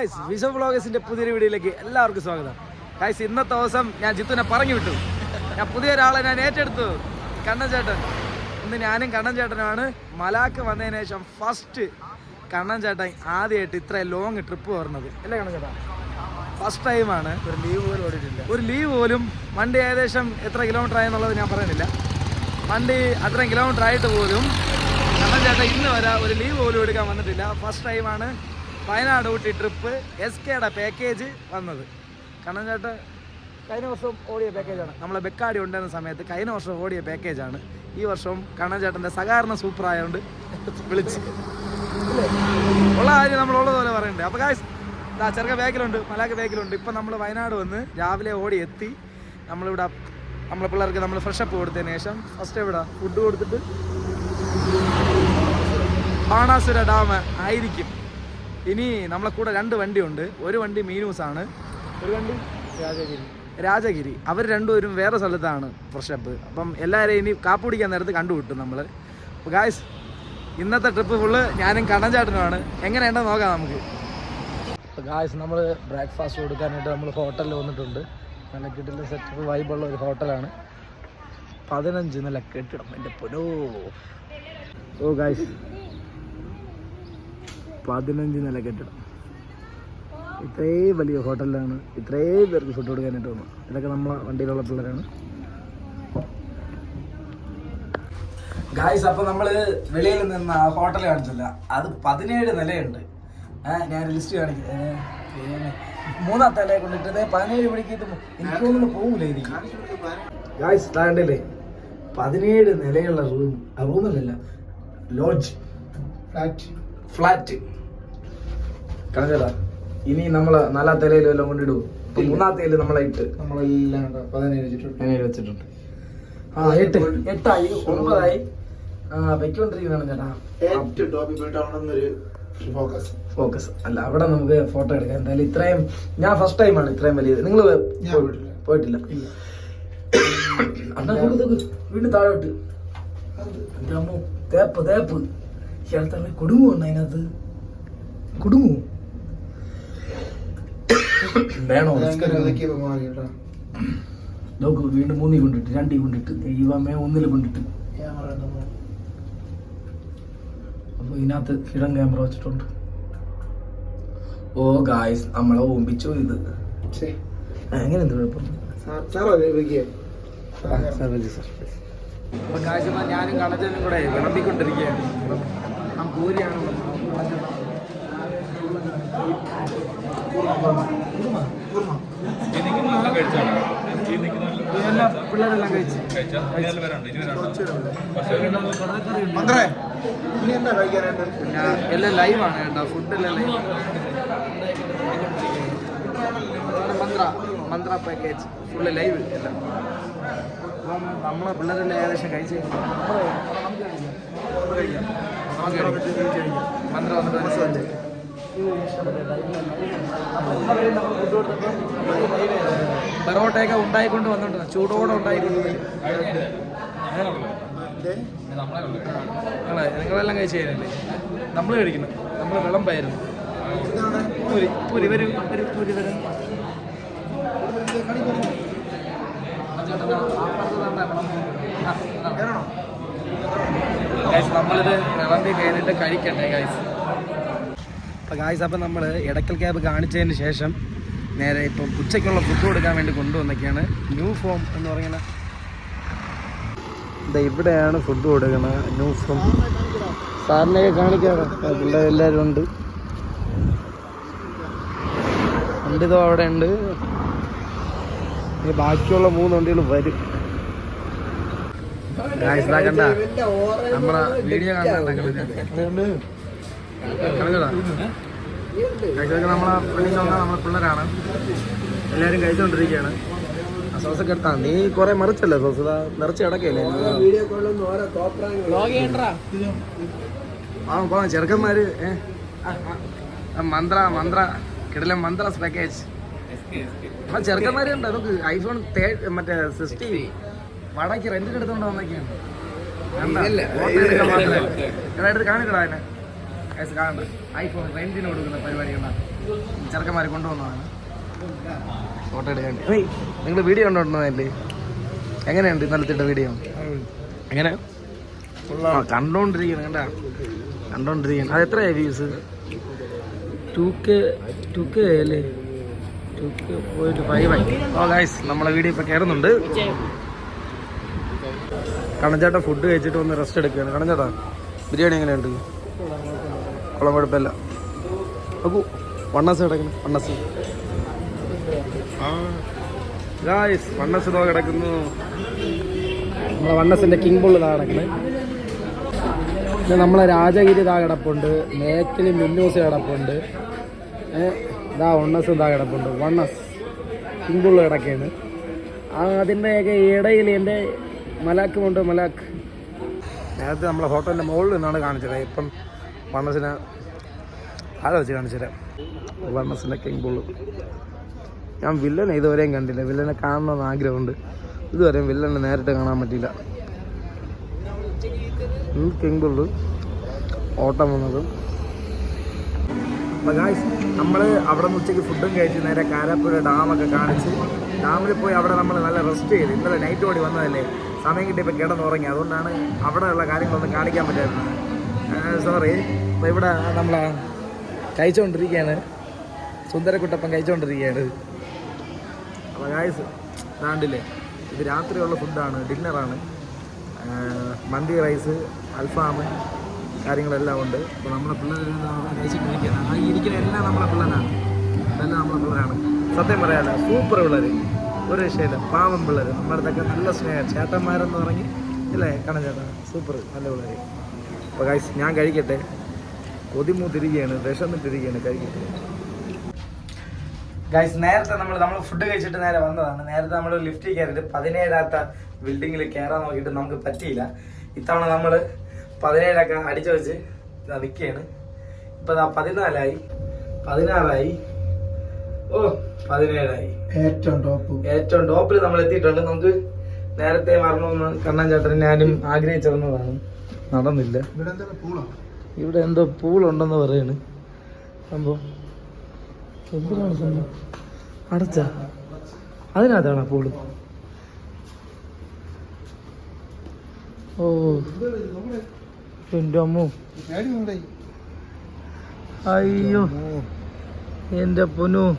Guys വിഷ വ്ളോഗേഴ്സിന്റെ പുതിയൊരു വീഡിയോയിലേക്ക് എല്ലാവർക്കും സ്വാഗതം. ഗായ്സ് ഇന്നത്തെ ദിവസം ഞാൻ ജിത്തുനെ പറഞ്ഞു വിട്ടു. ഞാൻ പുതിയ ഒരാളെ ഞാൻ ഏറ്റെടുത്തു. കണ്ണൻ ചേട്ടൻ. ഇന്ന് ഞാനും കണ്ണൻ ചേട്ടനുമാണ്. മലാക്ക് വന്നതിന് ശേഷം ഫസ്റ്റ് കണ്ണൻ ചേട്ടൻ ആദ്യമായിട്ട് ഇത്ര ലോങ് ട്രിപ്പ് വരുന്നത് അല്ലേ കണ്ണൻ ചേട്ടാ? ഫസ്റ്റ് ടൈമാണ് ഒരു ലീവ് പോലും ഓടിയിട്ടില്ല. ഒരു ലീവ് പോലും. വണ്ടി ഏകദേശം എത്ര കിലോമീറ്റർ ആയെന്നുള്ളത് ഞാൻ പറയുന്നില്ല. വണ്ടി അത്രയും കിലോമീറ്റർ ആയിട്ട് പോലും കണ്ണൻ ചേട്ടൻ ഇന്ന് വരെ ഒരു ലീവ് പോലും എടുക്കാൻ വന്നിട്ടില്ല. ഫസ്റ്റ് ടൈമാണ് വയനാട് ഊട്ടി ട്രിപ്പ് എസ് കെയുടെ പാക്കേജ് വന്നത്. കണ്ണൻ ചേട്ടൻ കഴിഞ്ഞ വർഷം ഓടിയ പാക്കേജാണ് നമ്മളെ ബെക്കാടി ഉണ്ടായിരുന്ന സമയത്ത് കഴിഞ്ഞ വർഷം ഓടിയ പാക്കേജാണ് ഈ വർഷം കണ്ണൻ ചേട്ടന്റെ സഹകരണം സൂപ്പർ ആയതുകൊണ്ട് വിളിച്ച്? ഉള്ള കാര്യം നമ്മളുള്ളതുപോലെ പറയണ്ടേ. അപ്പോൾ കാശ് ഇതാ ചെറുക്ക ബാക്കിലുണ്ട് മലാക്ക് ബാക്കിലുണ്ട്. ഇപ്പം നമ്മൾ വയനാട് വന്ന് രാവിലെ ഓടി എത്തി. നമ്മളിവിടെ നമ്മളെ പിള്ളേർക്ക് നമ്മൾ ഫ്രഷ് അപ്പ് കൊടുത്തതിന് ശേഷം ഫസ്റ്റ് എവിടെ? ഫുഡ് കൊടുത്തിട്ട് ബാണാസുര ഡാം ആയിരിക്കും. ഇനി നമ്മളെ കൂടെ രണ്ട് വണ്ടിയുണ്ട്. ഒരു വണ്ടി മീനൂസ് ആണ് ഒരു വണ്ടി രാജഗിരി. രാജഗിരി. അവർ രണ്ടുപേരും വേറെ സ്ഥലത്താണ് ഫ്രഷ് അപ്പ് എല്ലാവരെയും ഇനി കാപ്പ് കുടിക്കാൻ നേരത്ത് കണ്ടുവിട്ടു നമ്മൾ അപ്പോൾ ഗായ്സ് ഇന്നത്തെ ട്രിപ്പ് ഫുള്ള് ഞാനും കണ്ണൻചാട്ടനുമാണ്. എങ്ങനെയുണ്ടെന്ന് നോക്കാം നമുക്ക്. അപ്പോൾ ഗായ്സ് നമ്മൾ ബ്രേക്ക്ഫാസ്റ്റ് കൊടുക്കാനായിട്ട് നമ്മൾ ഹോട്ടലിൽ വന്നിട്ടുണ്ട്. നല്ല കിട്ടില്ല സെറ്റപ്പ് വൈബുള്ള ഒരു ഹോട്ടലാണ് പതിനഞ്ച് നല്ല കെട്ടിടം എന്റെ പൊലോ ഓ ഗായ്സ് പതിനഞ്ച് നില കെട്ടിടം ഇത്രയും വലിയ ഹോട്ടലിലാണ് ഇത്രയും പേർക്ക് ഫുഡ് കൊടുക്കാനായിട്ട് വന്നു ഇതൊക്കെ നമ്മളെ വണ്ടിയിലുള്ള പിള്ളേരാണ്. ഗായ്സ് അപ്പൊ നമ്മൾ വെളിയിൽ നിന്ന് ആ ഹോട്ടൽ കാണിച്ചില്ല. അത് പതിനേഴ് നിലയുണ്ട്. ഞാൻ ലിസ്റ്റ് കാണിക്കുന്നത് മൂന്നാം മൂന്നാമത്തെ നിലയെ കൊണ്ടിട്ട് പതിനേഴ് മണിക്ക് ഇത് എനിക്ക് ഒന്നും പോകൂല എനിക്ക് ഗായ്സ് താണ്ടല്ലേ പതിനേഴ് നിലയുള്ള റൂം ആ റൂമല്ലല്ല ലോഡ്ജ് ഫ്ലാറ്റ് ഫ്ലാറ്റ്. കണക്കടാ ഇനി നമ്മൾ നാലാം നിലയിൽ വല്ലതും കൊണ്ടിടും. ഇപ്പൊ മൂന്നാം തലയിൽ നമ്മളെ ഇട്ട്. നമ്മളെല്ലാം പതിനേഴ് വെച്ചിട്ടുണ്ട്. അങ്ങനെ വെച്ചിട്ടുണ്ട്. ആ എട്ട്. എട്ടായി. ഒമ്പതായി. ആ വെക്കൊണ്ടിരിക്കുന്നതാണ് ചേട്ടാ. ഫോക്കസ്. ഫോക്കസ്. അല്ല അവിടെ നമുക്ക് ഫോട്ടോ എടുക്കാം. എന്തായാലും ഇത്രയും ഞാൻ ഫസ്റ്റ് ടൈമാണ് ഇത്രയും വലിയത്. നിങ്ങൾ പോയിട്ടില്ല. പോയിട്ടില്ല. അണ്ണാ വീണ്ടും താഴോട്ട്. തേപ്പ് തേപ്പ്. ഇയാളത്തെ തന്നെ ഉണ്ട് അതിനകത്ത്? കുടുങ്ങു വേണോ? നോക്ക് വീണ്ടും മൂന്നി കൊണ്ടിട്ട് രണ്ടി കൊണ്ടിട്ട് ദൈവമേ ഒന്നിൽ കൊണ്ടിട്ട്. ക്യാമറ ഉണ്ടോ? അപ്പൊ ഇതിനകത്ത് കിടം ക്യാമറ വെച്ചിട്ടുണ്ട്. ഓ ഗായ്സ് നമ്മളെ ഓമ്പിച്ചു ഇത്. അങ്ങനെ എന്ത് കുഴപ്പം? ഗായ്സ് ഞാനും കടച്ചനും കൂടെ വിളമ്പിക്കൊണ്ടിരിക്കുകയാണ്. പിന്നെ എല്ലാം ലൈവാണ് കേട്ടോ ലൈവ് മന്ത്ര പാക്കേജ് ലൈവ് നമ്മളെ പിള്ളേരെല്ലാം ഏകദേശം കഴിച്ചു. കഴിക്കാം. വന്നിട്ട് പെറോട്ടയൊക്കെ ഉണ്ടായിക്കൊണ്ട് വന്നിട്ടുണ്ട്. ചൂടോടെ ഉണ്ടായിക്കൊണ്ട്. നിങ്ങളെ നിങ്ങളെല്ലാം കഴിച്ചു കഴിഞ്ഞല്ലേ? നമ്മൾ കഴിക്കുന്നു. നമ്മൾ വിളമ്പായിരുന്നു. പൂരി പൂരി ആ ഒരു പൂരി വരും വിളമ്പി കഴിഞ്ഞിട്ട് കഴിക്കട്ടെ ഗൈസ് അപ്പോൾ ഗായ്സ് അപ്പം നമ്മൾ ഇടക്കൽ ക്യാബ് കാണിച്ചതിന് ശേഷം നേരെ ഇപ്പം ഉച്ചയ്ക്കുള്ള ഫുഡ് കൊടുക്കാൻ വേണ്ടി കൊണ്ടുവന്നൊക്കെയാണ്. ന്യൂ ഫോം എന്ന് പറയുന്ന ഇതാ ഇവിടെയാണ് ഫുഡ് കൊടുക്കുന്നത്. ന്യൂ ഫോം സാറിനെയൊക്കെ കാണിക്കാറ് പിള്ളേർ എല്ലാവരും ഉണ്ട്. വണ്ടിതോ അവിടെ ഉണ്ട്. ബാക്കിയുള്ള മൂന്ന് വണ്ടികൾ വരും. ഗായ്സ് കണ്ട. നമ്മളെ വീഡിയോ കഴിച്ചതൊക്കെ നമ്മളെ പള്ളിയിൽ വന്ന നമ്മളെ പിള്ളേരാണ്. എല്ലാവരും കഴിച്ചുകൊണ്ടിരിക്കുകയാണ് സോസൊക്കെ എടുത്താ നീ കൊറേ മറിച്ചല്ലേ സോസ്? നിറച്ച് കിടക്കല്ലേ ആ പോവാം ചെറുക്കന്മാര് മന്ത്ര മന്ത്ര കിടല മന്ത്ര പാക്കേജ് ആ ചെറുക്കന്മാരുണ്ട്. നമുക്ക് ഐഫോൺ മറ്റേ സിക്സ്റ്റി വടക്ക് റെന്റിന് എടുത്തോണ്ട് വന്നൊക്കെയാണ് കാണിക്കടാ അതിനെ. കാണണ്ട. ഐഫോൺ റെന്റിന് കൊടുക്കുന്ന പരിപാടി കണ്ടാ ചെറുക്കന്മാർ കൊണ്ടുവന്നതാണ് ഫോട്ടോ എടുക്കാൻ നിങ്ങൾ വീഡിയോ കണ്ടോണ്ടല്ലേ എങ്ങനെയുണ്ട് ഇന്നലത്തെ വീഡിയോ എങ്ങനെ? കണ്ടോണ്ടിരിക്കണം കണ്ടാ? കണ്ടോണ്ടിരിക്കണം അത് എത്രയായി views two K two K അല്ലേ ടു കെ പോയിട്ട് ഫൈവ് ആയി. ഓ നമ്മളെ വീഡിയോ ഇപ്പോൾ കയറുന്നുണ്ട് കണച്ചേട്ടൻ ഫുഡ് കഴിച്ചിട്ട് ഒന്ന് റെസ്റ്റ് എടുക്കുകയാണ്. കണഞ്ചേട്ടാ ബിരിയാണി എങ്ങനെയുണ്ട്? കുളം കുഴപ്പമില്ല. നോക്കൂ വണ്ണസ് കിടക്കുന്നു വണ്ണസ് ഗായ്സ് വണ്ണസ് ഇതോ കിടക്കുന്നു. നമ്മളെ വണ്ണസിന്റെ കിങ് ബുള്ള് ഇതാ കിടക്കുന്നത് നമ്മളെ രാജഗിരി ഇതാ കിടപ്പുണ്ട്. മേക്കിലി മിന്നൂസ് കിടപ്പുണ്ട്. ഇതാ വണ്ണസ് ഇതാ കിടപ്പുണ്ട്. വണ്ണസ് കിങ് ബുള്ള് കിടക്കുകയാണ് അതിന്റെയൊക്കെ ഇടയിൽ എന്റെ മലാക്ക് കൊണ്ട് മലാക്ക്? നേരത്തെ നമ്മളെ ഹോട്ടലിന്റെ മുകളിൽ നിന്നാണ് കാണിച്ചത്. ഇപ്പം വണ്ണസിനെ ആരെ വെച്ച് കാണിച്ചുതരാം വണ്ണസിന്റെ കിങ് ബുള്ള്. ഞാൻ വില്ലനെ ഇതുവരെയും കണ്ടില്ല. വില്ലനെ കാണണമെന്ന് ആഗ്രഹമുണ്ട്. ഇതുവരെയും വില്ലനെ നേരിട്ട് കാണാൻ പറ്റിയില്ല. King bull. ഓട്ടം വന്നത്. ഗായ്സ് നമ്മൾ അവിടെ നിന്ന് ഉച്ചയ്ക്ക് ഫുഡും കഴിച്ച് നേരെ കാരാപ്പുഴ ഡാമൊക്കെ കാണിച്ച് ഡാമിൽ പോയി അവിടെ നമ്മൾ നല്ല റെസ്റ്റ് ചെയ്ത്. ഇന്നലെ നൈറ്റ് ഓടി വന്നതല്ലേ? സമയം കിട്ടിയപ്പോൾ കിടന്നുറങ്ങി. അതുകൊണ്ടാണ് അവിടെയുള്ള കാര്യങ്ങളൊന്നും കാണിക്കാൻ പറ്റായിരുന്നത് സോറി അപ്പോൾ ഇവിടെ നമ്മൾ കഴിച്ചുകൊണ്ടിരിക്കുകയാണ് സുന്ദരക്കുട്ടപ്പൻ കഴിച്ചുകൊണ്ടിരിക്കുകയാണ് അപ്പോൾ ഗായ്സ് ദാണ്ടില്ലേ ഇത് രാത്രിയുള്ള ഫുഡാണ് ഡിന്നറാണ് മന്തി റൈസ് അൽഫാം കാര്യങ്ങളെല്ലാം ഉണ്ട്. അപ്പോൾ നമ്മളെ പിള്ളേർ കഴിച്ചിട്ടിരിക്കുകയാണ് ഇരിക്കുന്ന എല്ലാം നമ്മളെ പിള്ളേരാണ്. എല്ലാം നമ്മളെ പിള്ളേരാണ്. സത്യം പറയാല്ല സൂപ്പർ പിള്ളേർ ഒരു രക്ഷയില്ല പാവം പിള്ളേർ നമ്മുടെ അടുത്തൊക്കെ നല്ല സ്നേഹം. ചേട്ടന്മാരെന്ന് പറഞ്ഞ് ഇല്ലേ കണ ചേട്ടാ? സൂപ്പർ നല്ല പിള്ളേർ അപ്പോൾ ഗൈസ് ഞാൻ കഴിക്കട്ടെ. കൊതിമൂത്തിരിക്കുകയാണ് വിഷമിട്ടിരിക്കുകയാണ് കഴിക്കട്ടെ. ഗൈസ് നേരത്തെ നമ്മൾ നമ്മൾ ഫുഡ് കഴിച്ചിട്ട് നേരെ വന്നതാണ്. നേരത്തെ നമ്മൾ ലിഫ്റ്റിൽ കയറിയിട്ട് പതിനേഴാത്ത ബിൽഡിങ്ങിൽ കയറാൻ നോക്കിയിട്ട് നമുക്ക് പറ്റിയില്ല. ഇത്തവണ നമ്മൾ പതിനേഴൊക്കെ അടിച്ചു വെച്ച് നിൽക്കുകയാണ് ഇപ്പം പതിനാലായി. പതിനാറായി. ഓ പതിനേഴായി. ഏറ്റവും ടോപ്പ് ഏറ്റവും ടോപ്പിൽ നമ്മൾ എത്തിയിട്ടുണ്ട് നമുക്ക് നേരത്തെ വരണമെന്ന് കണ്ണൻ ചേട്ടൻ ഞാനും ആഗ്രഹിച്ചിരുന്നതാണ്. നടന്നില്ല. ഇവിടെ എന്താ പൂളോ? ഇവിടെ എന്തോ പൂളുണ്ടെന്ന് പറയാണ്. സംഭവം. എന്തിനാണ് സംഭവം? അടച്ച. അതിനകത്താണ് പൂൾ? ഓ. എന്റെ അമ്മോ. അയ്യോ. എന്റെ പൊന്നു.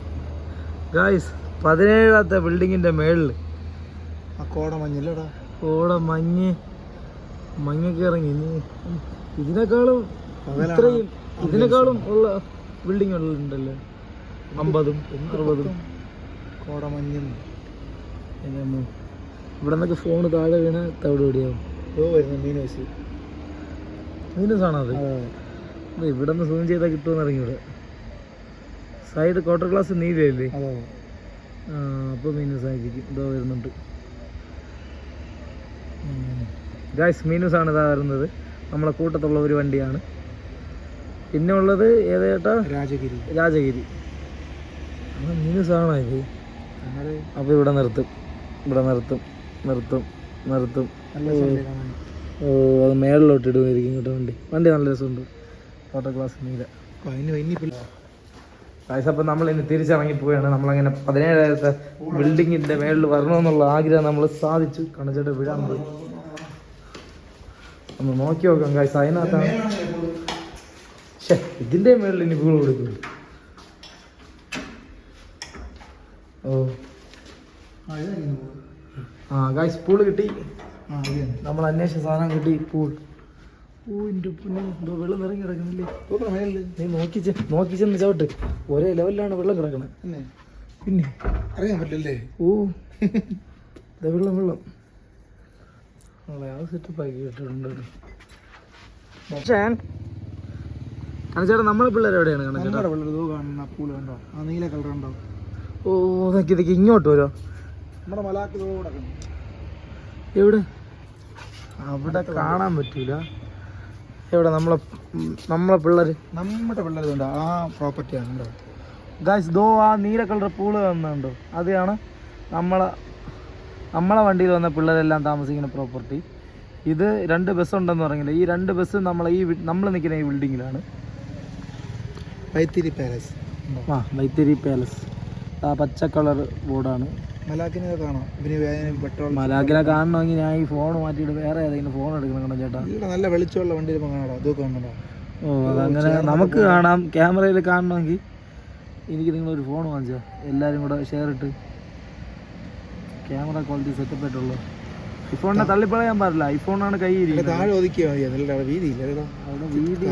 ഗായ്സ് പതിനേഴാമത്തെ ബിൽഡിങ്ങിന്റെ മേളിൽ ആ കോട മഞ്ഞില്ലടാ. ഓടെ മഞ്ഞ്. മഞ്ഞൊക്കെ ഇറങ്ങി ഇതിനേക്കാളും ഇത്രയും ഇതിനേക്കാളും ഉള്ള ബിൽഡിംഗ് ഉണ്ടല്ലോ. അമ്പതും അറുപതും. കോട മഞ്ഞും. എന്റെ അമ്മോ. ഇവിടെ നിന്നൊക്കെ ഫോൺ താഴെ വീണ തവിട് പിടിയാവും ഓ വരുന്നു മീനോസ് മീനസാണോ അത്? ഇവിടെ നിന്ന് സൂം ചെയ്താൽ കിട്ടുമെന്ന് ഇറങ്ങിവിടെ സൈഡ് ക്വാർട്ടർ ക്ലാസ് നീലയല്ലേ അപ്പോൾ മീനു ആയിരിക്കും. ഇതോ വരുന്നുണ്ട്. ഗായ്സ് മീനസ് ആണ് ഇതാ വരുന്നത്. നമ്മളെ കൂട്ടത്തുള്ള ഒരു വണ്ടിയാണ്. പിന്നെ ഉള്ളത് ഏതേട്ടാ രാജഗിരി. രാജഗിരി. മീനുസാണോ മീനസ് ആണോ ഇത് അപ്പോൾ ഇവിടെ നിർത്തും. ഇവിടെ നിർത്തും. നിർത്തും. നിർത്തും. ഓ. അത് മേളിലോട്ട് ഇടുമായിരിക്കും ഇങ്ങോട്ട് വണ്ടി. വണ്ടി നല്ല രസമുണ്ട്. ഫോട്ടോ ക്ലാസ് നീല ഗായ്സ് അപ്പം നമ്മൾ ഇനി തിരിച്ചിറങ്ങി പോവുകയാണ്. നമ്മളങ്ങനെ പതിനേഴായിരത്തെ ബിൽഡിങ്ങിന്റെ മേളിൽ വരണമെന്നുള്ള ആഗ്രഹം നമ്മൾ സാധിച്ചു. കണച്ചിട്ട് വിടാൻ പോയി. ഒന്ന് നോക്കി നോക്കാം ഗായ്സ് അതിനകത്താണ് ഷേ ഇതിന്റെ മേളിൽ ഇനി വീട് കൊടുക്കും. ഓ. ആ ഗായ്സ് പൂൾ കിട്ടി. നമ്മൾ അന്വേഷിച്ച സാധനം കിട്ടി പൂൾ വെള്ളം നിറങ്ങി കിടക്കുന്നില്ലേ. നീ നോക്കിച്ചെന്ന് ചവിട്ട്. ഒരേ ലെവലിലാണ് വെള്ളം കിടക്കണത് പിന്നെ? അറിയാൻ പറ്റില്ലേ ഓ. വെള്ളം വെള്ളം. നമ്മളെ ആ സെറ്റപ്പ് ആക്കി ഇട്ടിട്ടുണ്ട്. കണച്ചേട്ടാ നമ്മളെ പിള്ളേർ എവിടെയാണ് കണച്ചേട്ടാ കാണുന്ന പൂൾ കണ്ടോ? ആ നീല കളർ കണ്ടോ? ഓ ഇതൊക്കെ ഇതൊക്കെ ഇങ്ങോട്ട് വരോ. നമ്മുടെ മലാക്ക് എവിടെ? അവിടെ കാണാൻ പറ്റൂല. എവിടെ? നമ്മളെ നമ്മളെ പിള്ളേര്. നമ്മുടെ പിള്ളേർ ഇതുണ്ട് ആ പ്രോപ്പർട്ടിയാണ് ഗായ്സ് ദോ ആ നീല കളർ പൂൾ വന്നുണ്ടോ അതാണ് നമ്മളെ നമ്മളെ വണ്ടിയിൽ വന്ന പിള്ളേരെല്ലാം താമസിക്കുന്ന പ്രോപ്പർട്ടി ഇത് രണ്ട് ബസ് ഉണ്ടെന്ന് പറഞ്ഞില്ല? ഈ രണ്ട് ബസ് നമ്മളെ ഈ നമ്മൾ നിൽക്കുന്ന ഈ ബിൽഡിങ്ങിലാണ് വൈത്തിരി പാലസ് ആ വൈത്തിരി പാലസ് ആ പച്ച കളർ ബോർഡാണ്. മലാക്കിനെ കാണാം. ഇവന് വേദന പെട്രോൾ. മലാക്കിനെ കാണണമെങ്കിൽ ഞാൻ ഈ ഫോൺ മാറ്റിയിട്ട് വേറെ ഏതെങ്കിലും ഫോൺ എടുക്കണം കേട്ടോ ചേട്ടാ. ഇവിടെ നല്ല വെളിച്ചമുള്ള വണ്ടി ഇപ്പം കാണാം. അതൊക്കെ കാണണോ ഓ അതങ്ങനെ നമുക്ക് കാണാം. ക്യാമറയിൽ കാണണമെങ്കിൽ എനിക്ക് നിങ്ങളൊരു ഫോൺ വാങ്ങിച്ചോ. എല്ലാവരും കൂടെ ഷെയർ ഇട്ട്. ക്യാമറ ക്വാളിറ്റി സെറ്റപ്പ് ആയിട്ടുള്ളൂ. ഐഫോണിനെ തള്ളിപ്പളയാൻ പാടില്ല. ഐഫോണാണ് കൈ താഴെ ഒതുക്കിയാൽ മതി. അതില്ല വീതിയില്ല.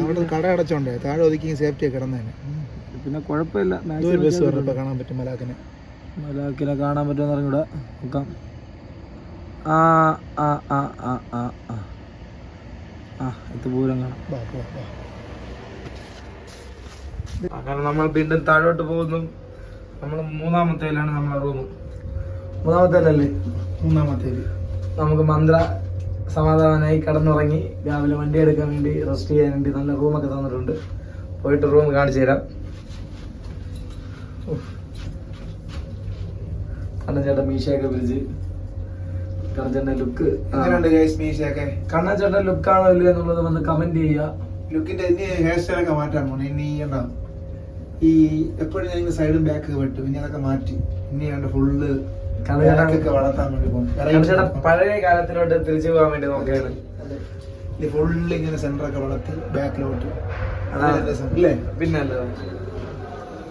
അവിടെ കട അടച്ചോണ്ടേ. താഴെ ഒതുക്കി സേഫ്റ്റി കിടന്നേനെ. പിന്നെ കുഴപ്പമില്ല. ഒരു ബസ് പറഞ്ഞപ്പോൾ കാണാൻ പറ്റും മലാക്കിനെ മലാക്കിനെ കാണാൻ പറ്റുമെന്ന് പറഞ്ഞൂടെ നോക്കാം. ആ ആ ആ ആ ആ ആ. ആ ഇത് പൂരം കാണാം. അങ്ങനെ നമ്മൾ വീണ്ടും താഴോട്ട് പോകുന്നു. നമ്മൾ മൂന്നാമത്തേലാണ് നമ്മളെ റൂം. മൂന്നാമത്തേലല്ലേ? മൂന്നാമത്തേൽ. നമുക്ക് മന്ത്ര സമാധാനമായി കടന്നുറങ്ങി രാവിലെ വണ്ടി എടുക്കാൻ വേണ്ടി റെസ്റ്റ് ചെയ്യാൻ വേണ്ടി നല്ല റൂമൊക്കെ തന്നിട്ടുണ്ട്. പോയിട്ട് റൂം കാണിച്ചു തരാം. കണ്ണൻചേട്ടൻ മീശയൊക്കെ പിരിച്ച് കണ്ണൻചേട്ടന്റെ ലുക്ക്. എങ്ങനെയുണ്ട് ഗൈസ് മീശയൊക്കെ? കണ്ണൻചേട്ടൻ ലുക്കാണോ ഇല്ലയോ എന്നുള്ളത് വന്ന് കമന്റ് ചെയ്യുക. ലുക്കിന്റെ ഇനി ഹെയർ സ്റ്റൈലൊക്കെ മാറ്റാൻ പോണു. ഇനി ഉണ്ടാവും ഈ എപ്പോഴും ഞാൻ ഇങ്ങനെ സൈഡും ബാക്ക് വെട്ടും. ഇനി അതൊക്കെ മാറ്റി. ഇനി കണ്ട് ഫുള്ള് കണ്ണൻചേട്ടൻ ഒക്കെ വളർത്താൻ വേണ്ടി പോകും. പഴയ കാലത്തിലോട്ട് തിരിച്ചു പോകാൻ വേണ്ടി നോക്കുകയാണ്. ഈ ഫുള്ള് ഇങ്ങനെ സെന്റർ ഒക്കെ വളർത്തി ബാക്കിലോട്ട് അതാണ് രസം പിന്നെ അല്ലേ?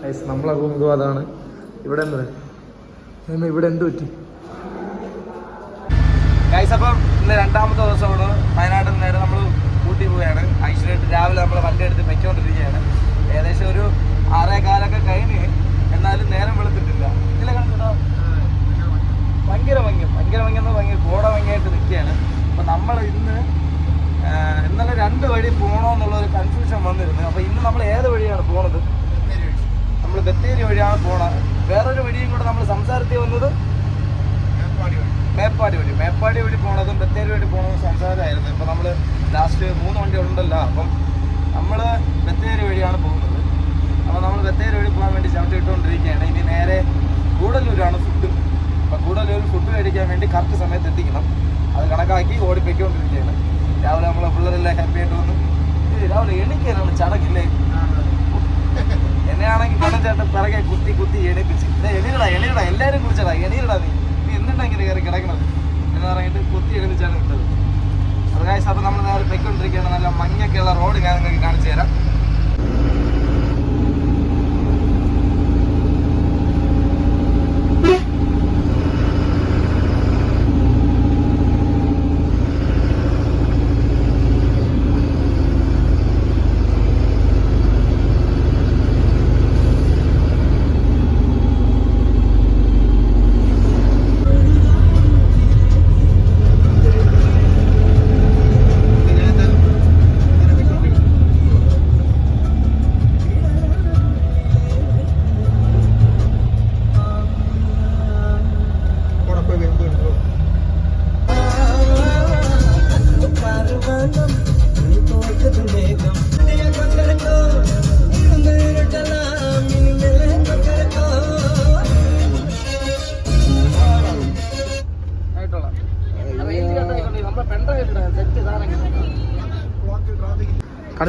ഗൈസ്, നമ്മളെ ഇതും അതാണ്. ഇവിടെ എന്ത്? ഇവിടെ എന്ത് പറ്റി? അപ്പം ഇന്ന് രണ്ടാമത്തെ ദിവസമാണ്. വയനാട്ടിൽ നേരെ നമ്മൾ ഊട്ടി പോവുകയാണ്. ഐശ്വര്യമായിട്ട് രാവിലെ നമ്മൾ വണ്ടി എടുത്ത് വെച്ചുകൊണ്ടിരിക്കുകയാണ് ഏകദേശം ഒരു ആറേ കാലൊക്കെ കഴിഞ്ഞ് എന്നാലും നേരം വെളുത്തിട്ടില്ല. ഇതിലെ കണ്ടോ ഭയങ്കര ഭംഗി. ഭയങ്കര ഭംഗി എന്ന് ഭയങ്കര കോട ഭംഗിയായിട്ട് നിൽക്കുകയാണ്. അപ്പം നമ്മൾ ഇന്ന് ഇന്നലെ രണ്ട് വഴി പോകണമെന്നുള്ള ഒരു കൺഫ്യൂഷൻ വന്നിരുന്നു. അപ്പോൾ ഇന്ന് നമ്മൾ ഏത് വഴിയാണ് പോണത്? നമ്മൾ ബത്തേരി വഴിയാണ് പോണത്. വേറൊരു വഴിയും കൂടെ നമ്മൾ സംസാരത്തിൽ വന്നത് മേപ്പാടി വഴി. മേപ്പാടി വഴി. പോണതും ബത്തേരി വഴി പോണതും സംസാരമായിരുന്നു. ഇപ്പം നമ്മൾ ലാസ്റ്റ് മൂന്ന് വണ്ടി ഉണ്ടല്ലോ. അപ്പം നമ്മൾ ബത്തേരി വഴിയാണ് പോകുന്നത്. അപ്പോൾ നമ്മൾ ബത്തേരി വഴി പോകാൻ വേണ്ടി ചവിട്ടി ഇട്ടുകൊണ്ടിരിക്കുകയാണ്. ഇനി നേരെ കൂടല്ലൂരാണ് ഫുഡ് അപ്പോൾ കൂടല്ലൂർ ഫുഡ് കഴിക്കാൻ വേണ്ടി കറക്റ്റ് സമയത്ത് എത്തിക്കണം. അത് കണക്കാക്കി ഓടിപ്പിക്കൊണ്ടിരിക്കുകയാണ് രാവിലെ നമ്മളെ പിള്ളേരെല്ലാം ഹാപ്പി ആയിട്ട് വന്നു. രാവിലെ എണിക്കാനാണ് ചടങ്ങില്ലേ? എന്നെയാണെങ്കിൽ കണ്ണൻ ചേട്ടൻ പിറകെ കുത്തി കുത്തി എണിപ്പിച്ച്. "ദേ എണീരടാ എണീരടാ എല്ലാവരും കുടിച്ചടാ എണീരടാ നീ. നീ എന്നിട്ടാ ഇങ്ങനെ കയറി കിടക്കണത് എന്ന് പറഞ്ഞിട്ട് കുത്തി എണിപ്പിച്ചാണ് വിട്ടത്. അത് കാശ് അപ്പം നമ്മൾ നേരെ പൊയ്ക്കൊണ്ടിരിക്കുകയാണ്. നല്ല മഞ്ഞൊക്കെയുള്ള റോഡ് ഞാൻ നിങ്ങൾക്ക് കാണിച്ചു തരാം.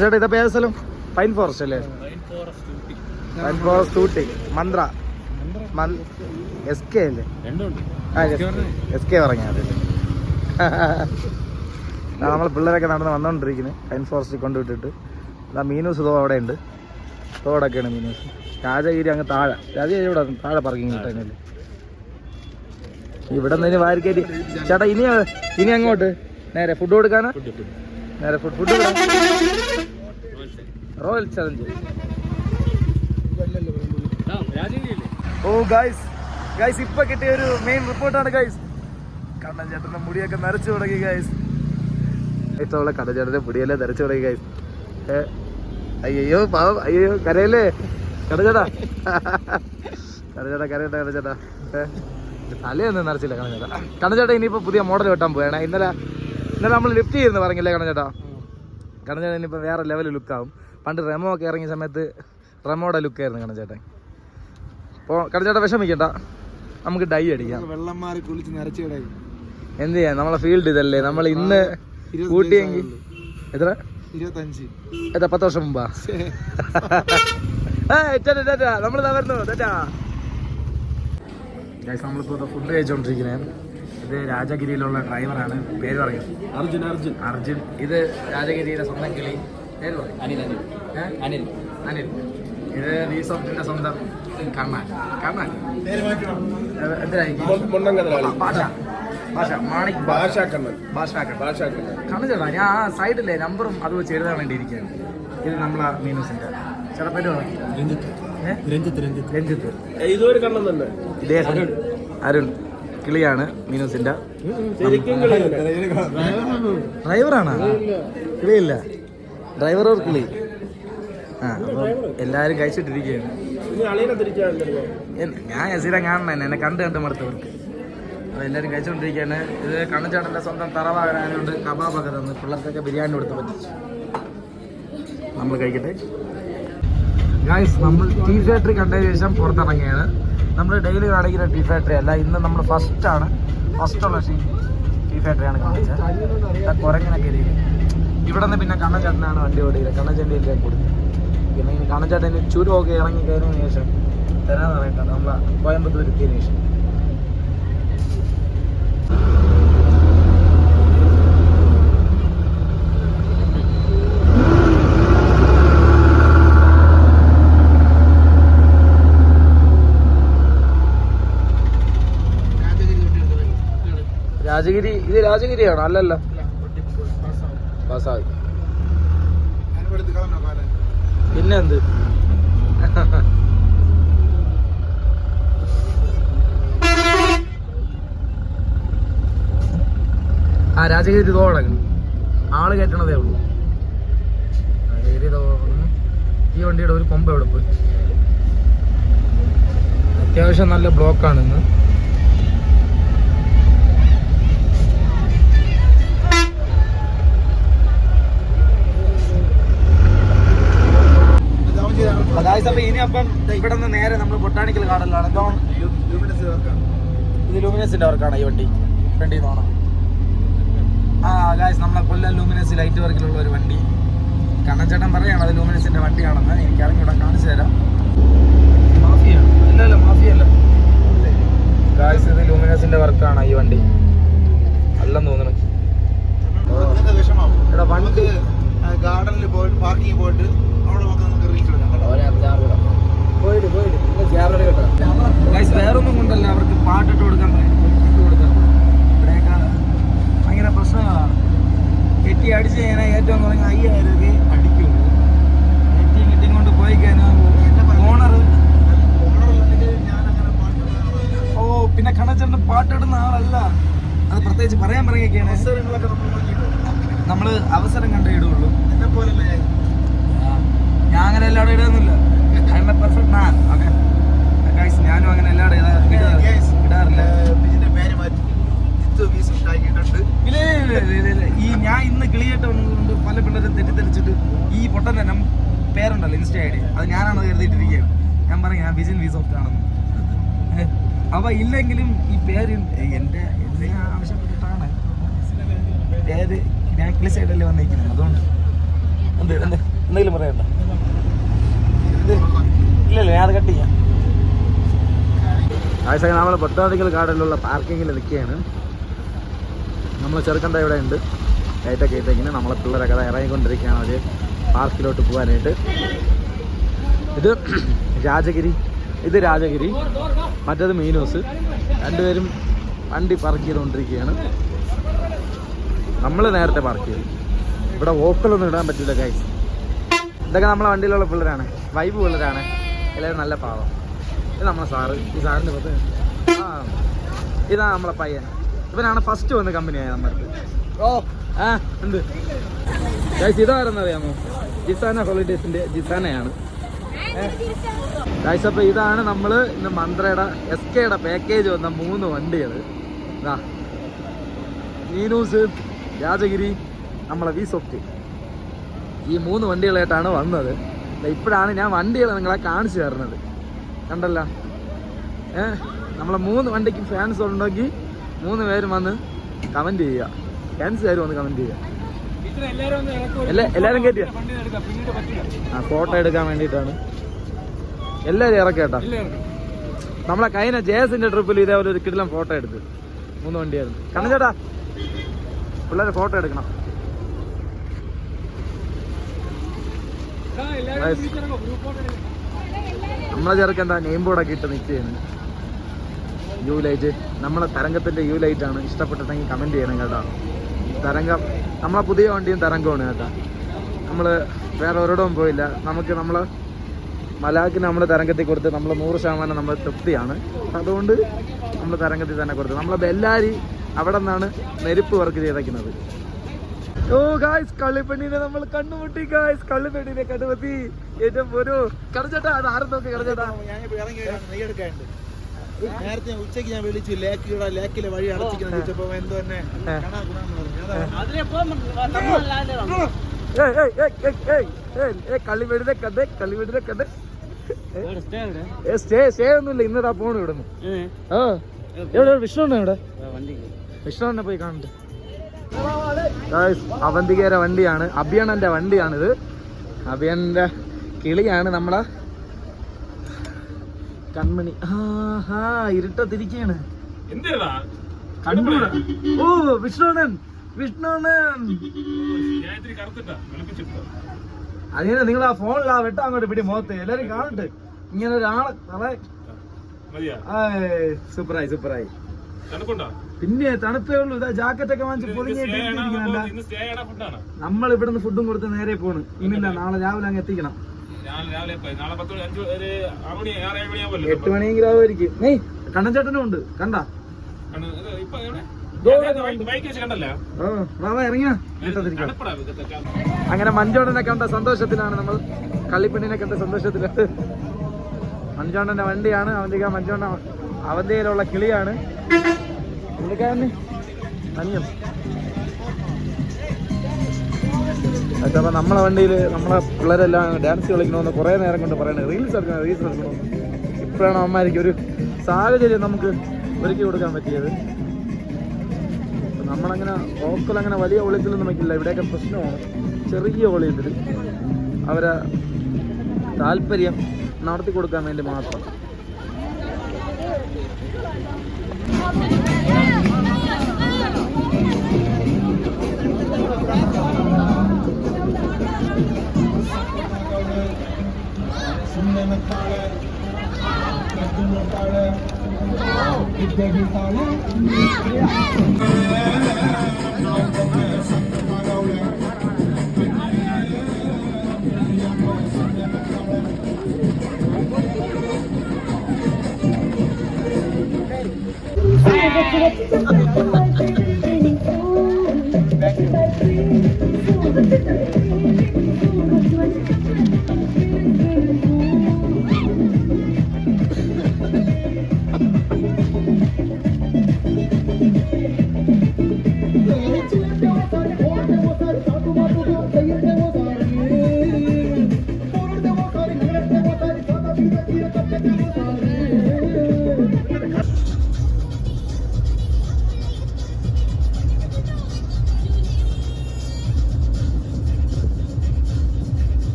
കണിച്ചേട്ടാ ഇതപ്പോ ഏത് സ്ഥലം? പൈൻ ഫോറസ്റ്റ് അല്ലേ? Pine forest Ooty. Mantra. S K അല്ലേ? എസ് കെ പറഞ്ഞല്ലേ നമ്മൾ പിള്ളേരൊക്കെ നടന്ന് വന്നോണ്ടിരിക്കുന്നത് പൈൻ ഫോറസ്റ്റിൽ കൊണ്ടുവിട്ടിട്ട്. ഇതാ മീനൂസ് ഇതോ അവിടെ ഉണ്ട്. തോടൊക്കെയാണ് മീനൂസ്. രാജഗിരി അങ്ങ് താഴെ. രാജഗിരി ഇവിടെ താഴെ പാർക്കിംഗ് കിട്ടുന്നില്ല ഇവിടെ നിന്ന് വാരിക്കേരി ചേട്ടാ ഇനി ഇനി അങ്ങോട്ട്. നേരെ ഫുഡ് കൊടുക്കാനാ? നേരെ ഫുഡ് ഫുഡ് റോയൽ ചലഞ്ച് ഓ ഗൈസ് ഗൈസ് ഇപ്പൊ കിട്ടിയ ഒരു മെയിൻ റിപ്പോർട്ടാണ് ഗൈസ് കണ്ണൻ ചേട്ടന്റെ മുടിയൊക്കെ നരച്ചു തുടങ്ങി ഗൈസ് ഇഷ്ടമുള്ള കണ്ണൻ ചേട്ടന്റെ മുടിയെല്ലാം നരച്ചു തുടങ്ങി ഗൈസ് അയ്യോ പാവം. അയ്യോ കരയല്ലേ? കടചേട്ടാ കടചേട്ടാ കരയട്ടെ കടചേട്ടാ തലയൊന്നും നരച്ചില്ല കണ്ണച്ചേട്ടാ കണ്ണച്ചേട്ടാ ഇനിയിപ്പോ പുതിയ മോഡൽ വെട്ടാൻ പോയാണ് ഇന്നലെ ഇന്നലെ നമ്മൾ ലിഫ്റ്റ് ചെയ്യുന്നു പറഞ്ഞില്ലേ കണ്ണച്ചേട്ടാ കണ്ണച്ചേട്ടൻ ഇപ്പോൾ വേറെ ലെവൽ ലുക്കാവും പണ്ട് റെമോ ഒക്കെ ഇറങ്ങിയ സമയത്ത് റെമോയുടെ ലുക്കായിരുന്നു കണ്ണച്ചേട്ടൻ അപ്പോൾ കണ്ണച്ചേട്ടൻ വിഷമിക്കണ്ട. നമുക്ക് ഡൈ അടിക്കാം. വെള്ളം മാറി കുളിച്ച് നിറച്ചു എന്ത് ചെയ്യാം നമ്മളെ ഫീൽഡ് ഇതല്ലേ? നമ്മൾ ഇന്ന് കൂട്ടിയെങ്കിൽ എത്ര? ഇരുപത്തഞ്ച്. എത്ര പത്ത് വർഷം മുമ്പാ? നമ്മൾ തെറ്റാ നമ്മളിപ്പോ ഫുഡ് കഴിച്ചോണ്ടിരിക്കുന്നത് ഇത് രാജഗിരിയിലുള്ള ഡ്രൈവറാണ്. പേര് പറയും. അർജുൻ അർജുൻ. അർജുൻ. ഇത് രാജഗിരിയുടെ സ്വന്തം കിളി. പേര് പറയും. അനിൽ അനിൽ? അനിൽ. അനിൽ. ഇത് റീസോർട്ടിന്റെ സ്വന്തം കണ്ണാൻ കണ്ണാൻ ഭാഷ. മാണിക് കണ്ണു ചേട്ടാ ഞാൻ ആ സൈഡിലെ നമ്പറും അത് വെച്ച് എഴുതാൻ വേണ്ടി ഇരിക്കുകയാണ് ഇത് നമ്മളെ മീനൂസിന്റെ. ചേട്ടാ പേര് പറ രഞ്ജിത്ത്? രഞ്ജിത്ത് രഞ്ജിത്ത്. രഞ്ജിത്ത്. ഇതൊരു കണ്ണൻ തന്നെ. അരുൺ. കിളിയാണ് മീനൂസിന്റെ ഡ്രൈവറാണ്? കിളിയില്ല. ഡ്രൈവർ കിളി? ആ അപ്പം എല്ലാവരും കഴിച്ചിട്ടിരിക്കുകയാണ്. ഞാൻ യസീര കാണണം എന്നെ. കണ്ട് കണ്ട് മടുത്തവർക്ക് അപ്പോൾ എല്ലാവരും കഴിച്ചുകൊണ്ടിരിക്കുകയാണ് ഇത് കണ്ണുചാട്ടന്റെ സ്വന്തം തറവാകാനുണ്ട് കബാബൊക്കെ തന്നു പിള്ളേർക്കൊക്കെ ബിരിയാണി കൊടുത്ത് പറ്റിച്ചു. നമ്മൾ കഴിക്കട്ടെ. ഗായ്സ് നമ്മൾ ടീ ഫാക്ടറി കണ്ടതിന് ശേഷം പുറത്തിറങ്ങിയാണ്. നമ്മൾ ഡെയിലി കാണിക്കുന്ന ടീ ഫാക്ടറി അല്ല ഇന്ന് നമ്മൾ ഫസ്റ്റ് ആണ്. ഫസ്റ്റ് ഉള്ള ടീ ടീ ഫാക്ടറിയാണ് കാണിച്ചത്. കുരങ്ങനൊക്കെ ഇരിക്കും ഇവിടെ നിന്ന് പിന്നെ കണ്ണച്ചേട്ടനാണ് വണ്ടി ഓടിയത്. കണ്ണച്ചേട്ടന്റെ കൊടുത്തത് പിന്നെ ഈ ചുരുമൊക്കെ ഇറങ്ങി കയറിയതിനു ശേഷം തരാന്ന് പറയട്ടെ നമ്മളെ കോയമ്പത്തൂർ എത്തിയതിനു ശേഷം. രാജഗിരി ഇത് രാജഗിരിയാണോ? അല്ലല്ല. പാസ്സായി. പിന്നെന്ത്? ആ രാജഗിരി തോടങ്ങ് ആൾ കയറ്റണതേ ഉള്ളൂ. രാജഗിരി ഇതോ ഈ വണ്ടിയുടെ ഒരു കൊമ്പ് എവിടെ പോയി? അത്യാവശ്യം നല്ല ബ്ലോക്കാണ് ഇന്ന്. അപ്പൊ ഇനി അപ്പം ഇവിടെ നിന്ന് നേരെ നമ്മൾ ബൊട്ടാണിക്കൽ ഗാർഡനിലാണ്. ഇത് ലൂമിനസിന്റെ വർക്കാണ് ഈ വണ്ടി. ഫ്രണ്ടിൽ നിന്ന് പോണം. ആ ഗായ്സ് നമ്മളെ കൊല്ലം ലൂമിനസ് ലൈറ്റ് വർക്കിലുള്ള ഒരു വണ്ടി. കണ്ണൻചേട്ടൻ പറയാണ് അത് ലൂമിനസിന്റെ വണ്ടിയാണെന്ന്. എനിക്കാണെങ്കിൽ ഇവിടെ കാണിച്ചു തരാം. മാഫിയ. ഇല്ല മാഫിയ അല്ല ഗായ്സ് ഇത് ലൂമിനസിന്റെ വർക്കാണ് ഈ വണ്ടി. അല്ലെന്ന് തോന്നുന്നു. ഗാർഡനിൽ പോയിട്ട് പാർക്കിംഗ് പോയിട്ട് അവിടെ നോക്കാൻ നമുക്ക് റീൽസ് എടുക്കാം കേട്ടോ. പോയിട്ട് പോയിട്ട് ഗൈസ് വേറൊന്നും കൊണ്ടല്ല. അവർക്ക് പാട്ടിട്ട് കൊടുക്കാൻ പറയും ഇട്ട് കൊടുക്കാൻ ഇവിടെയൊക്കെ ഭയങ്കര പ്രശ്നങ്ങളാണ് കെട്ടി അടിച്ച് കഴിഞ്ഞാൽ ഏറ്റവും കുറഞ്ഞ അയ്യായിരം രൂപ അടിക്കുള്ളൂ. കെട്ടി കിട്ടിയും കൊണ്ട് പോയി കഴിഞ്ഞാൽ ഓണർ ഓ പിന്നെ കണച്ചേട്ടൻ പാട്ടിടുന്ന ആളല്ല. അത് പ്രത്യേകിച്ച് പറയാൻ പറയുകയൊക്കെയാണ്. നമ്മൾ അവസരം കണ്ടേ ഇടുള്ളൂ എന്നെ പോലല്ല ഞാൻ ഞാൻ അങ്ങനെ എല്ലാവരും ഇടുന്നില്ല I'm a perfect man okay guys ഞാനും അങ്ങനെ എല്ലാവരും Guys, ഇടാറില്ല ഏഹ്, ഇതിന്റെ പേര് മാറ്റി ജിത്തു വീസ് ഉണ്ടാക്കിയിട്ടുണ്ട് ഇല്ല, ഇല്ല, ഇല്ല, ഇല്ല, ഇല്ല. ഈ ഞാൻ ഇന്ന് കിളിയായിട്ട് വന്നതുകൊണ്ട് പല പിള്ളേരും തെറ്റിദ്ധരിച്ചിട്ട് ഈ പൊട്ടൻ തന്നെ പേരുണ്ടല്ലോ ഇൻസ്റ്റ ഐ ഡി അത് ഞാനാണ് കരുതിയിട്ടിരിക്കുകയാണ് ഞാൻ വിജിൽ സോഫ്റ്റ് ആണെന്ന്. അവ ഇല്ലെങ്കിലും ഈ പേര് എന്റെ എന്നെ ആവശ്യപ്പെട്ടിട്ടാണ്. പേര് ഞാൻ കിളി വന്നിരിക്കുന്നത് അതുകൊണ്ട്. എന്ത് എന്ത് എന്തെങ്കിലും പറയണ്ട ഇല്ലല്ലോ ഞാൻ അത് കട്ട് ചെയ്യാം. ആഴ്ച നമ്മൾ പത്താതിക്കൽ ഗാർഡനിലുള്ള പാർക്കിങ്ങിൽ നിൽക്കുകയാണ്. നമ്മൾ ചെറുക്കണ്ട ഇവിടെ ഉണ്ട്. ലൈറ്റൊക്കെ ഇട്ടേക്കിന് നമ്മളെ പിള്ളേരൊക്കെ ഇറങ്ങിക്കൊണ്ടിരിക്കുകയാണ്. അവർ പാർക്കിലോട്ട് പോകാനായിട്ട്. ഇത് രാജഗിരി. ഇത് രാജഗിരി. മറ്റേത് മീനൂസ്. രണ്ടുപേരും വണ്ടി പാർക്ക് ചെയ്തുകൊണ്ടിരിക്കുകയാണ്. നമ്മൾ നേരത്തെ പാർക്ക് ചെയ്തു. ഇവിടെ ഓക്കളൊന്നും ഇടാൻ പറ്റില്ല ഗൈസ് ഇതൊക്കെ നമ്മളെ വണ്ടിയിലുള്ള പിള്ളേരാണ്. വൈബ് പിള്ളേരാണ്. എല്ലാവരും നല്ല പാവം. ഇത് നമ്മളെ സാറ്. ഈ സാറിന്റെ പത്ത് ഇതാണ് നമ്മളെ പയ്യൻ. ഇവനാണ് ഫസ്റ്റ് വന്ന കമ്പനിയായ നമ്മൾക്ക് ഓ. ആ എന്ത് ഗൈസ് ഇതാരെന്ന് ജിസാന ഹോളിഡേസിന്റെ ജിസാനയാണ്. അപ്പോൾ ഇതാണ് നമ്മൾ ഇന്ന് മന്ത്രയുടെ എസ് കെയുടെ പാക്കേജ് വന്ന മൂന്ന് വണ്ടികൾ ഇതാ നീനൂസ് രാജഗിരി നമ്മളെ വി സോഫ്റ്റ് ഈ മൂന്ന് വണ്ടികളായിട്ടാണ് വന്നത്. ഇപ്പോഴാണ് ഞാൻ വണ്ടികൾ നിങ്ങളെ കാണിച്ചു തരുന്നത്. കണ്ടല്ല? ഏ നമ്മളെ മൂന്ന് വണ്ടിക്ക് ഫാൻസ് ഉണ്ടെങ്കിൽ മൂന്ന് പേരും വന്ന് കമന്റ് ചെയ്യുക. ഫാൻസ് കാര്യം വന്ന് കമന്റ് ചെയ്യുക. എല്ലാ എല്ലാവരും കയറ്റിയ ആ ഫോട്ടോ എടുക്കാൻ വേണ്ടിയിട്ടാണ്. എല്ലാവരും ഇറക്കേട്ടാ. നമ്മളെ കഴിഞ്ഞ ജയസിന്റെ ട്രിപ്പിൽ ഇതേപോലെ ഒരു കിടിലം ഫോട്ടോ എടുത്ത്. മൂന്ന് വണ്ടിയായിരുന്നു. കണ്ണൻ ചേട്ടാ പിള്ളേരെ ഫോട്ടോ എടുക്കണം. നമ്മളെ ചെറുക്കൻ എന്താ നെയിം ബോർഡൊക്കെ ഇട്ട് നിൽക്കുകയാണ്. യു ലൈറ്റ് നമ്മളെ തരംഗത്തിന്റെ യു ലൈറ്റ് ആണ്. ഇഷ്ടപ്പെട്ടിട്ടെങ്കിൽ കമന്റ് ചെയ്യണം കേട്ടോ. തരംഗം നമ്മളെ പുതിയ വണ്ടിയും തരംഗമാണ് കേട്ടോ. നമ്മൾ വേറെ ഒരിടവും പോയില്ല. നമുക്ക് നമ്മൾ മലാക്കിന് നമ്മൾ തരംഗത്തിൽ കൊടുത്ത് നമ്മൾ നൂറ് ശതമാനം നമ്മൾ തൃപ്തിയാണ്. അതുകൊണ്ട് നമ്മൾ തരംഗത്തിൽ തന്നെ കൊടുത്തു. നമ്മൾ ബെല്ലാരി അവിടെ നിന്നാണ് നെരുപ്പ് വർക്ക് ചെയ്തേക്കുന്നത്. ഓ ഗായ്സ് കള്ളിപ്പെണ്ണിനെ നമ്മൾ കണ്ടുമുട്ടി ഗായ്സ് കള്ളിപ്പെണ്ണിനെ കണ്ടുപത്തി ഏറ്റവും ഒരു കടച്ചേട്ടാ അത് ആരും നോക്കി കടച്ചേട്ടാ നേരത്തെ ഉച്ചയ്ക്ക് ഉച്ചയ്ക്ക് ഞാൻ വിളിച്ചു ലേക്കിലൂടെ ലേക്കിലെ വഴി അടച്ചിരിക്കുന്ന. ചോദിച്ചപ്പോ എന്തോ തന്നെ. കാണാൻ കഥ പറഞ്ഞു. അതാ. സ്റ്റേ സ്റ്റേ ഒന്നുമില്ല. ഇന്നതാ പോണു ഇവിടുന്ന്. ആ എവിടെ വിഷ്ണു ഇവിടെ? വിഷ്ണുവിനെ പോയി കാണണ്ട്. അവന്തികേര വണ്ടിയാണ്. അഭിയണന്റെ വണ്ടിയാണിത്. അഭിയണന്റെ കിളിയാണ് നമ്മളെ കൺമണി. ആഹാ ഇരുട്ട ഇരുട്ടത്തിരിക്കാണ് കണ്ടൂടാ ഓ വിഷ്ണുണൻ വിഷ്ണുണൻ അതിനെ നിങ്ങൾ ആ ഫോണിൽ ആ വെട്ടാൻ അങ്ങോട്ട് പിടി മുഖത്ത്. എല്ലാരും കാണട്ടെ ഇങ്ങനെ ഒരാളെ തളെ സൂപ്പറായി സൂപ്പറായി. പിന്നെ തണുപ്പേ ഉള്ളൂ. ഇതാ ജാക്കറ്റ് ഒക്കെ വാങ്ങിച്ച് പൊളിഞ്ഞിട്ട് ഇരിക്കുന്നുണ്ടാ ഇന്ന് സ്റ്റേ നമ്മൾ ഇവിടുന്ന് ഫുഡും കൊടുത്ത് നേരെ പോണ്. ഇന്നില്ല നാളെ രാവിലെ അങ്ങ് എത്തിക്കണം. എട്ട് മണിയെങ്കിലും ആവുമായിരിക്കും. ഏയ് കണ്ണൻചേട്ടനും ഉണ്ട്. കണ്ട? അങ്ങനെ മഞ്ചോടനെ കണ്ട സന്തോഷത്തിലാണ് നമ്മൾ. കള്ളിപ്പെണ്ണിനെ കണ്ട സന്തോഷത്തിൽ. മഞ്ചോണ്ടന്റെ വണ്ടിയാണ് അവന്റെ മഞ്ചോണ്ട അവന്തിയിലുള്ള കിളിയാണ്. അപ്പൊ നമ്മളെ വണ്ടിയിൽ നമ്മളെ പിള്ളേരെല്ലാം ഡാൻസ് കളിക്കണമെന്ന് കുറേ നേരം കൊണ്ട് പറയണേ. റീൽസ് എടുക്കണം റീൽസ് എടുക്കണം. ഇപ്പോഴാണ് അമ്മമാർക്ക് ഒരു സാഹചര്യം നമുക്ക് ഒരുക്കി കൊടുക്കാൻ പറ്റിയത്. നമ്മളങ്ങനെ ഓക്കൽ അങ്ങനെ വലിയ ഒളിച്ചിലൊന്നും വയ്ക്കില്ല ഇവിടെയൊക്കെ പ്രശ്നമാണ്. ചെറിയ ഓളിയത്തിൽ അവരെ താല്പര്യം നടത്തി കൊടുക്കാൻ വേണ്ടി മാത്രം. ഗായ്സ്